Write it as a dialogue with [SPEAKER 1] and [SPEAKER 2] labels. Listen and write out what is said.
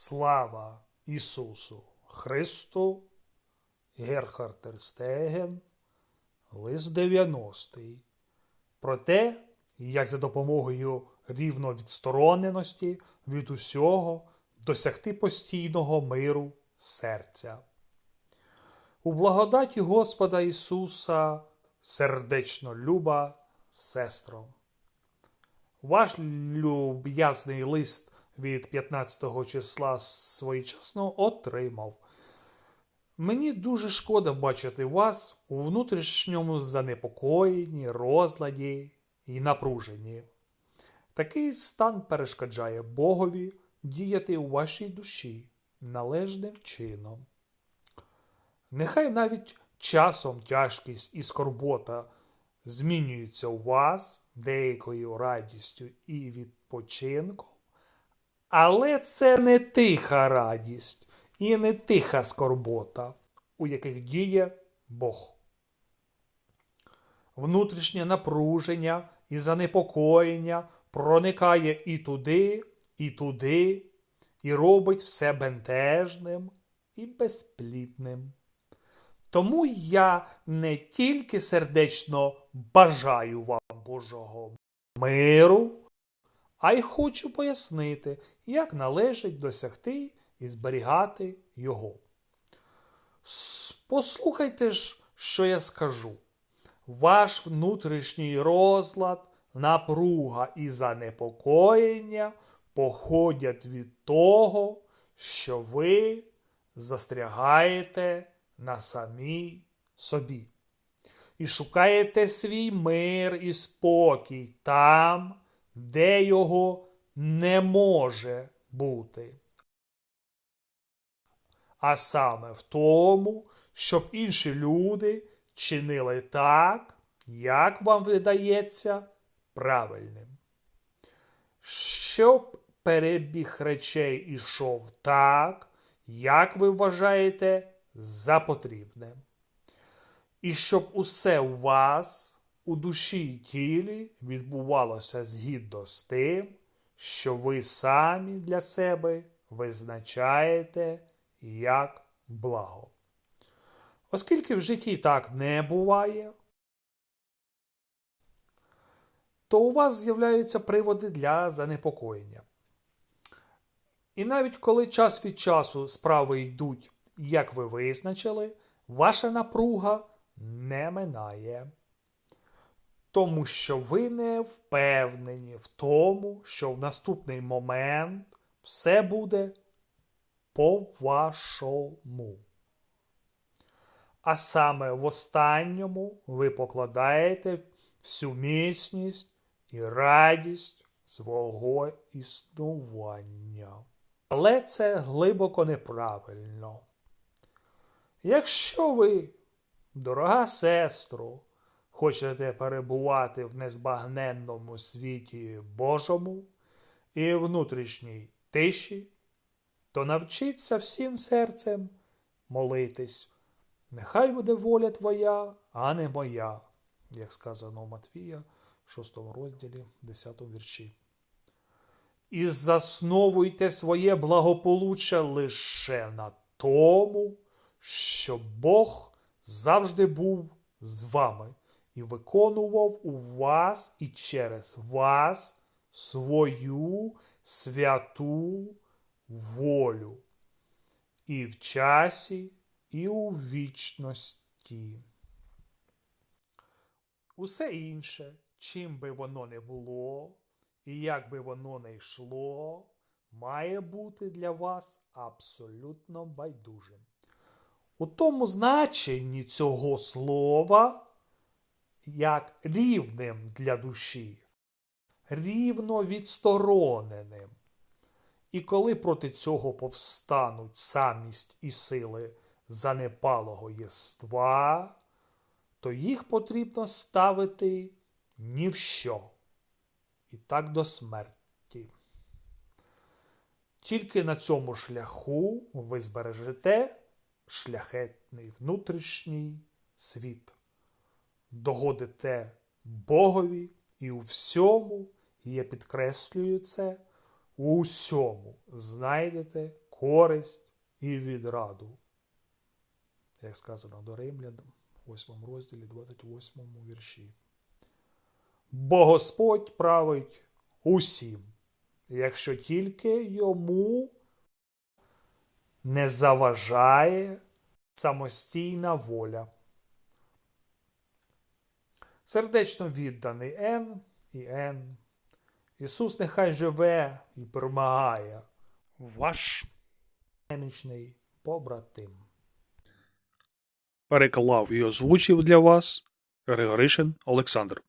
[SPEAKER 1] Слава Ісусу Христу, Герхард Терстеген, лист 90 про те, як за допомогою рівновідстороненості від усього досягти постійного миру серця. У благодаті Господа Ісуса сердечно люба сестро. Ваш люб'язний лист від 15 числа своєчасно отримав. Мені дуже шкода бачити вас у внутрішньому занепокоєнні, розладі і напруженні. Такий стан перешкоджає Богові діяти у вашій душі належним чином. Нехай навіть часом тяжкість і скорбота змінюються у вас деякою радістю і відпочинком, але це не тиха радість і не тиха скорбота, у яких діє Бог. Внутрішнє напруження і занепокоєння проникає і туди, і туди, і робить все бентежним і безплідним. Тому я не тільки сердечно бажаю вам Божого миру, а й хочу пояснити, як належить досягти і зберігати його. Послухайте ж, що я скажу. Ваш внутрішній розлад, напруга і занепокоєння походять від того, що ви застрягаєте на самій собі і шукаєте свій мир і спокій там, де його не може бути. А саме в тому, щоб інші люди чинили так, як вам видається правильним. Щоб перебіг речей ішов так, як ви вважаєте за потрібне. І щоб усе у вас, у душі й тілі відбувалося згідно з тим, що ви самі для себе визначаєте як благо. Оскільки в житті так не буває, то у вас з'являються приводи для занепокоєння. І навіть коли час від часу справи йдуть, як ви визначили, ваша напруга не минає. Тому що ви не впевнені в тому, що в наступний момент все буде по-вашому. А саме в останньому ви покладаєте всю міцність і радість свого існування. Але це глибоко неправильно. Якщо ви, дорога сестро, хочете перебувати в незбагненному світі Божому і внутрішній тиші, то навчіться всім серцем молитись. Нехай буде воля твоя, а не моя, як сказано у Матвія, 6 розділі, 10 вірші. І засновуйте своє благополуччя лише на тому, що Бог завжди був з вами і виконував у вас і через вас свою святу волю і в часі, і у вічності. Усе інше, чим би воно не було, і як би воно не йшло, має бути для вас абсолютно байдужим. У тому значенні цього слова, як рівним для душі, рівно відстороненим. І коли проти цього повстануть самість і сили занепалого єства, то їх потрібно ставити ні в що. І так до смерті. Тільки на цьому шляху ви збережете шляхетний внутрішній світ, догодите Богові і у всьому, і я підкреслюю це, у усьому знайдете користь і відраду. Як сказано до Римлян, 8 розділі, 28 вірші. Бо Господь править усім, якщо тільки йому не заважає самостійна воля. Сердечно відданий Н і Н. Ісус нехай живе і перемагає. Ваш немічний побратим.
[SPEAKER 2] Переклав і озвучив для вас Григоришин Олександр.